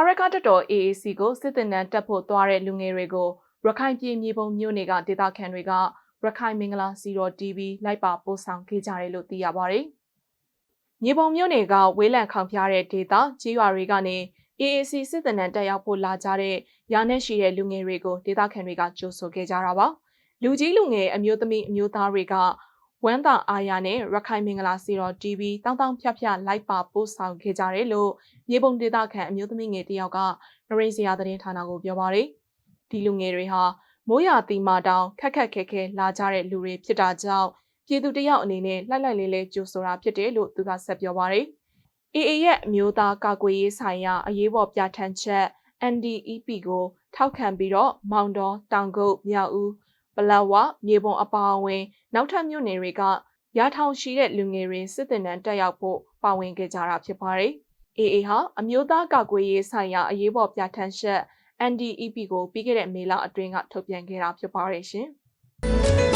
အာရကတတော် AAC ကိုစစ်တပ်နန်းတက်ဖို့သွားတဲ့လူငယ်တွေကိုရခိုင်ပြည်မြေပုံမြို့နယ်ကဒေသခံတွေကရခိုင်မင်္ဂလာစီတော် TV လိုက်ပါပို့ဆောင်ခဲ့ကြတယ်လို့သိရပါတယ်။မြေပုံမြို့နယ်ကဝေးလံခေါင်ဖျားတဲ့ဒေသကြီးရွာတွေကနေ AAC စစ်တပ်နန်းတက်ရောက်ဖို့လာကြတဲ့ရာနဲ့ရှိတဲ့လူငယ်တွေကိုဒေသခံတွေကကြိုဆိုခဲ့ကြတာပါ။လူကြီးလူငယ်အမျိုးသမီးအမျိုးသားတွေက ဝမ်းသာအားရနဲ့ရခိုင်မင်္ဂလာစီတော် TV တောင်းတောင်းဖြတ်ဖြတ်လိုက်ပါပို့ဆောင်ခဲ့ကြတယ်လို့မြေပုံဒေသခံအမျိုးသမီးငယ်တယောက်ကနရိစရာသတင်းဌာနကိုပြောပါတယ်။ဒီလူငယ်တွေဟာမိုးရာသီမာတောင်ခက်ခက်ခဲခဲလာကြတဲ့လူတွေဖြစ်တာကြောင့်ပြည်သူတယောက်အနေနဲ့လှိုက်လိုက်လေးလေးကြိုဆိုတာဖြစ်တယ်လို့သူကဆက်ပြောပါတယ်။ AA ရဲ့အမျိုးသားကာကွယ်ရေးဆိုင်ရာအရေးပေါ်ပြဋ္ဌာန်းချက် NDEP ကိုထောက်ခံပြီးတော့မောင်တော်တောင်ကုတ်မြောက်ဦးပ လက်ဝမြေပုံအပါအဝင် နောက်ထပ်မြို့နယ်တွေကရာထောင်ရှိတဲ့လူငယ်တွေစစ်တပ်နန်းတက်ရောက်ဖို့ပါဝင်ခဲ့ကြတာဖြစ်ပါတယ်။ AA ဟာအမျိုးသားကာကွယ်ရေးဆိုင်ရာအရေးပေါ်ပြဋ္ဌာန်းချက် NDEP ကိုပြီးခဲ့တဲ့မေလအတွင်းကထုတ်ပြန်ခဲ့တာဖြစ်ပါတယ်ရှင်။